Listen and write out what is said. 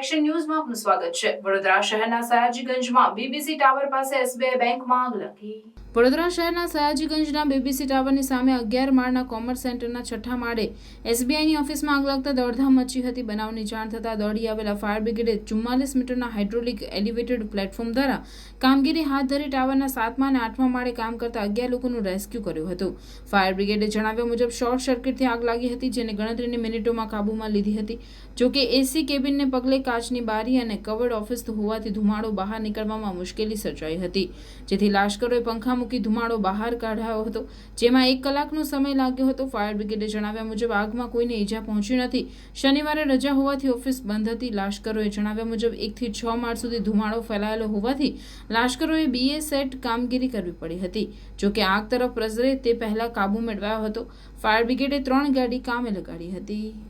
આપનું સ્વાગત છે. વડોદરા શહેરના સયાજીગંજમાં બીબીસી ટાવર પાસે એસબીઆઈ બેંકમાં આગ લાગી વડોદરા શહેરના સયાજીગંજના બીબીસી ટાવરની સામે અગિયાર માળના કોમર્સ સેન્ટરના છઠ્ઠા માળે એસબીઆઈની ઓફિસમાં આગ લાગતા દોડધામ મચી હતી. બનાવની જાણ થતાં દોડી આવેલા ફાયર બ્રિગેડે ચુમ્માલીસ મીટરના હાઇડ્રોલિક એલિવેટેડ પ્લેટફોર્મ દ્વારા કામગીરી હાથ ધરી ટાવરના સાતમા અને આઠમા માળે કામ કરતા અગિયાર લોકોનું રેસ્ક્યુ કર્યું હતું. ફાયર બ્રિગેડે જણાવ્યા મુજબ શોર્ટ સર્કિટથી આગ લાગી હતી, જેને ગણતરીની મિનિટોમાં કાબૂમાં લીધી હતી. જોકે એસી કેબિનને પગલે કાચની બારી અને કવર્ડ ઓફિસ હોવાથી ધુમાડો બહાર નીકળવામાં મુશ્કેલી સર્જાઈ હતી. જેથી લાશ્કરોએ પંખા મૂકી ધુમાડો બહાર કાઢાયો હતો. જેમાં એક કલાકનો સમય લાગ્યો હતો. ફાયર બ્રિગેડે જણાવ્યા મુજબ આગમાં કોઈને ઈજા પહોંચી નથી. શનિવારે રજા હોવાથી ઓફિસ બંધ હતી. લાશ્કરોએ જણાવ્યા મુજબ એકથી છ માર્ચ સુધી ધુમાડો ફેલાયેલો હોવાથી લાશ્કરોએ બીએ સેટ કામગીરી કરવી પડી હતી. જોકે આગ તરફ પ્રસરે તે પહેલાં કાબુ મેળવાયો હતો. ફાયર બ્રિગેડે ત્રણ ગાડી કામે લગાડી હતી.